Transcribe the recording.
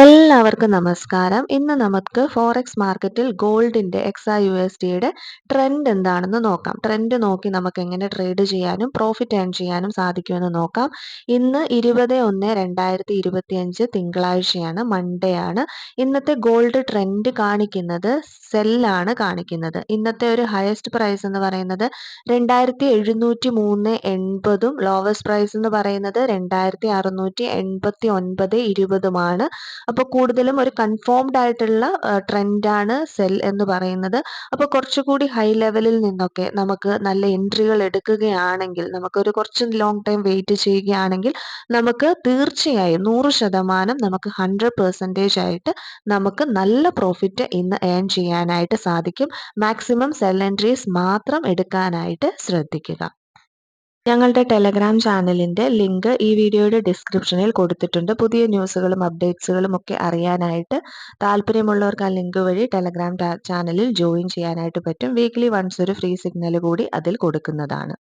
എല്ലാവർക്കും നമസ്കാരം. ഇന്ന് നമുക്ക് ഫോറക്സ് മാർക്കറ്റിൽ ഗോൾഡിന്റെ എക്സ് യു എസ് ഡിയുടെ ട്രെൻഡ് എന്താണെന്ന് നോക്കാം. ട്രെൻഡ് നോക്കി നമുക്ക് എങ്ങനെ ട്രേഡ് ചെയ്യാനും പ്രോഫിറ്റ് ഏൺ ചെയ്യാനും സാധിക്കുമെന്ന് നോക്കാം. ഇന്ന് ഇരുപത് ഒന്ന് രണ്ടായിരത്തി ഇരുപത്തി അഞ്ച് തിങ്കളാഴ്ചയാണ് മൺഡേ ആണ്. ഇന്നത്തെ ഗോൾഡ് ട്രെൻഡ് കാണിക്കുന്നത് സെല്ലാണ് കാണിക്കുന്നത്. ഇന്നത്തെ ഒരു ഹയസ്റ്റ് പ്രൈസ് എന്ന് പറയുന്നത് രണ്ടായിരത്തി എഴുന്നൂറ്റി മൂന്ന് എൺപതും ലോവസ്റ്റ് പ്രൈസ് എന്ന് പറയുന്നത് രണ്ടായിരത്തി അറുന്നൂറ്റി എൺപത്തി ഒൻപത് ഇരുപതുമാണ്. അപ്പോൾ കൂടുതലും ഒരു കൺഫേംഡ് ആയിട്ടുള്ള ട്രെൻഡാണ് സെൽ എന്ന് പറയുന്നത്. അപ്പോൾ കുറച്ചുകൂടി ഹൈ ലെവലിൽ നിന്നൊക്കെ നമുക്ക് നല്ല എൻട്രികൾ എടുക്കുകയാണെങ്കിൽ നമുക്കൊരു കുറച്ച് ലോങ് ടൈം വെയിറ്റ് ചെയ്യുകയാണെങ്കിൽ നമുക്ക് തീർച്ചയായും നൂറ് ശതമാനം നമുക്ക് ഹൺഡ്രഡ് പെർസെന്റേജ് ആയിട്ട് നമുക്ക് നല്ല പ്രോഫിറ്റ് ഇന്ന് ഏൺ ചെയ്യാനായിട്ട് സാധിക്കും. മാക്സിമം സെൽ എൻട്രീസ് മാത്രം എടുക്കാനായിട്ട് ശ്രദ്ധിക്കുക. ഞങ്ങളുടെ ടെലഗ്രാം ചാനലിന്റെ ലിങ്ക് ഈ വീഡിയോയുടെ ഡിസ്ക്രിപ്ഷനിൽ കൊടുത്തിട്ടുണ്ട്. പുതിയ ന്യൂസുകളും അപ്ഡേറ്റ്സുകളും ഒക്കെ അറിയാനായിട്ട് താല്പര്യമുള്ളവർക്ക് ആ ലിങ്ക് വഴി ടെലഗ്രാം ചാനലിൽ ജോയിൻ ചെയ്യാനായിട്ട് പറ്റും. വീക്ക്ലി വൺസ് ഒരു ഫ്രീ സിഗ്നൽ കൂടി അതിൽ കൊടുക്കുന്നതാണ്.